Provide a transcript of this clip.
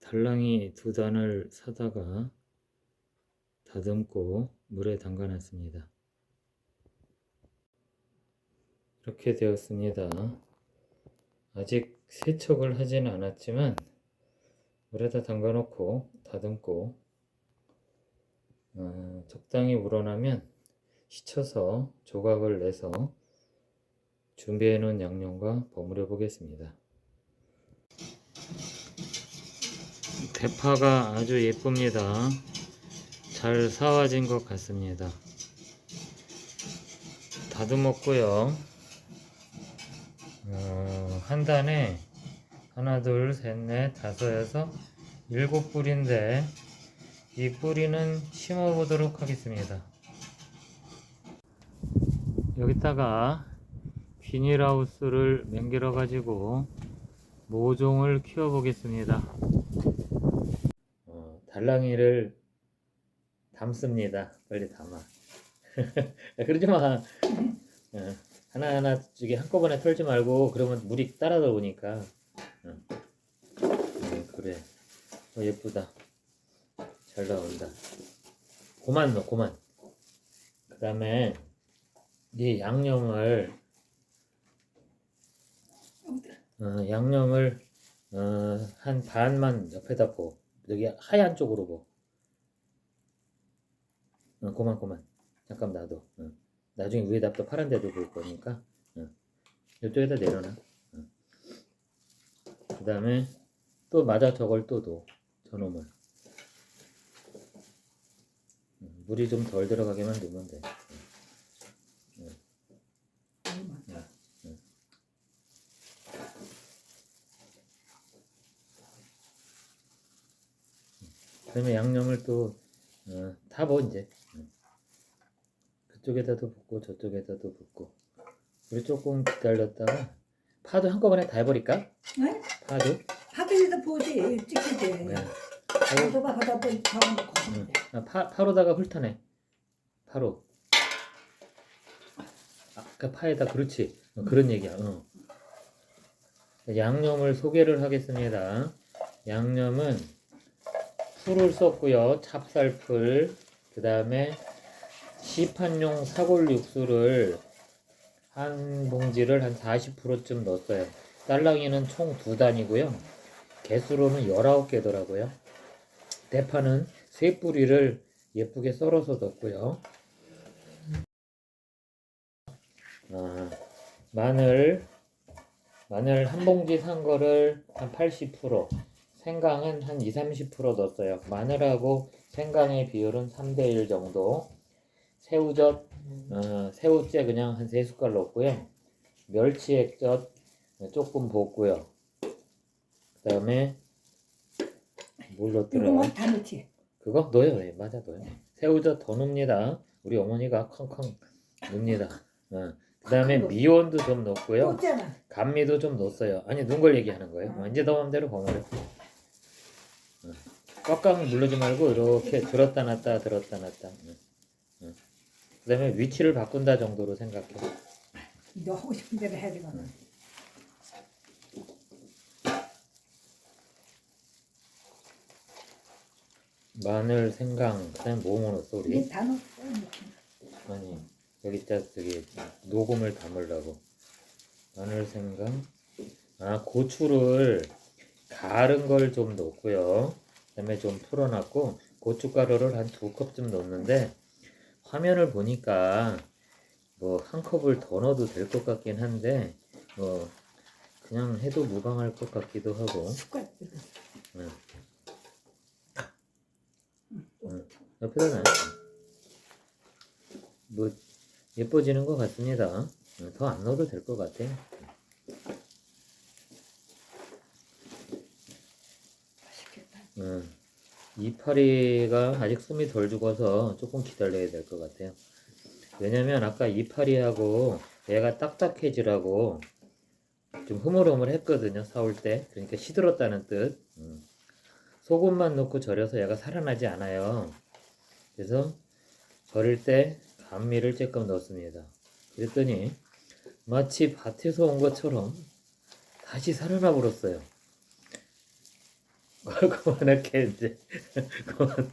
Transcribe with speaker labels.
Speaker 1: 달랑이 두 단을 사다가 다듬고 물에 담가 놨습니다. 이렇게 되었습니다. 아직 세척을 하지는 않았지만 물에다 담가 놓고 다듬고 어, 적당히 우러나면 씻어서 조각을 내서 준비해 놓은 양념과 버무려 보겠습니다. 대파가 아주 예쁩니다. 잘 사와진 것 같습니다. 다듬었고요. 어, 한 단에 하나, 둘, 셋, 넷, 다섯, 여섯, 일곱 뿌리인데 이 뿌리는 심어 보도록 하겠습니다. 여기다가 비닐하우스를 맹길어 가지고 모종을 키워 보겠습니다. 어, 달랑이를 담습니다. 빨리 담아. 그러지 마. 어, 하나하나 저기 한꺼번에 털지 말고 그러면 물이 따라 들어오니까. 어. 어, 그래. 어, 예쁘다. 잘 나온다. 고만 넣어, 고만. 그 다음에 이 양념을 어, 양념을 어, 한 반만 옆에다 부 여기 하얀 쪽으로 부 어, 그만 그만. 잠깐 놔둬. 어. 나중에 위에다 또 파란 데도 부을 거니까. 어. 이쪽에다 내려놔. 어. 그 다음에 또 맞아 저걸 또 둬. 저놈을. 음, 물이 좀 덜 들어가게만 두면 돼 그다음에 양념을 또 어, 타보 이제 음. 그쪽에다도 붓고 저쪽에다도 붓고 우리 조금 기다렸다가 파도 한꺼번에 다 해버릴까?
Speaker 2: 네?
Speaker 1: 파도?
Speaker 2: 파들이도 보지 찍히지.
Speaker 1: 네.
Speaker 2: 파도 봐 하다 보니 잡아놓고.
Speaker 1: 응. 아, 파, 파로다가 훑어내 파로 아까 파에다 그렇지 어, 그런 얘기야 어. 양념을 소개를 하겠습니다 양념은 풀을 썼고요. 찹쌀풀 그 다음에 시판용 사골 육수를 한 봉지를 한 40%쯤 넣었어요. 딸랑이는 총 두 단이고요. 개수로는 19개더라고요. 대파는 세 뿌리를 예쁘게 썰어서 넣었고요. 아, 마늘 마늘 한 봉지 산 거를 한 80%, 생강은 한 2, 30% 넣었어요. 마늘하고 생강의 비율은 3대 1 정도. 새우젓, 어, 새우째 그냥 한 3숟갈 넣었고요. 멸치 액젓 조금 볶고요. 그 다음에 뭘 넣었더라?
Speaker 2: 이거만 다 넣지.
Speaker 1: 그거 넣어요. 예, 맞아 넣어요. 새우젓 더 넣습니다. 우리 어머니가 컹컹 넣습니다. 어. 그 다음에
Speaker 2: 콩
Speaker 1: 미원도 좀 넣고요.
Speaker 2: 없잖아.
Speaker 1: 감미도 좀 넣었어요. 아니 넣은 걸 얘기하는 거예요. 어, 이제 너 맘대로 버무려. 어. 꽉꽉 누르지 말고 이렇게 들었다 놨다 들었다 놨다. 어. 어. 그다음에 위치를 바꾼다 정도로 생각해.
Speaker 2: 너 하고 싶은 대로 해야 되거든.
Speaker 1: 마늘, 생강, 그다음에 뭐?
Speaker 2: 이게 다 넣어.
Speaker 1: 아니 여기 있다 저기 녹음을 담으려고 마늘 생강 아 고추를 갈은 걸 좀 넣고요 그다음에 좀 풀어놨고 고춧가루를 한 두 컵쯤 넣었는데 화면을 보니까 뭐 한 컵을 더 넣어도 될 것 같긴 한데 뭐 그냥 해도 무방할 것 같기도 하고. 응. 응. 옆에다 놔. 뭐 예뻐지는 것 같습니다. 더 안 넣어도 될 것 같아.
Speaker 2: 맛
Speaker 1: 응. 이파리가 아직 숨이 덜 죽어서 조금 기다려야 될 것 같아요. 왜냐면 아까 이파리하고 얘가 딱딱해지라고 좀 흐물흐물 했거든요. 사올 때. 그러니까 시들었다는 뜻. 음. 소금만 넣고 절여서 얘가 살아나지 않아요. 그래서 절일 때 감미를 조금 넣습니다. 그랬더니 마치 밭에서 온 것처럼 다시 살아나 버렸어요. 그만할게 이제. 그만.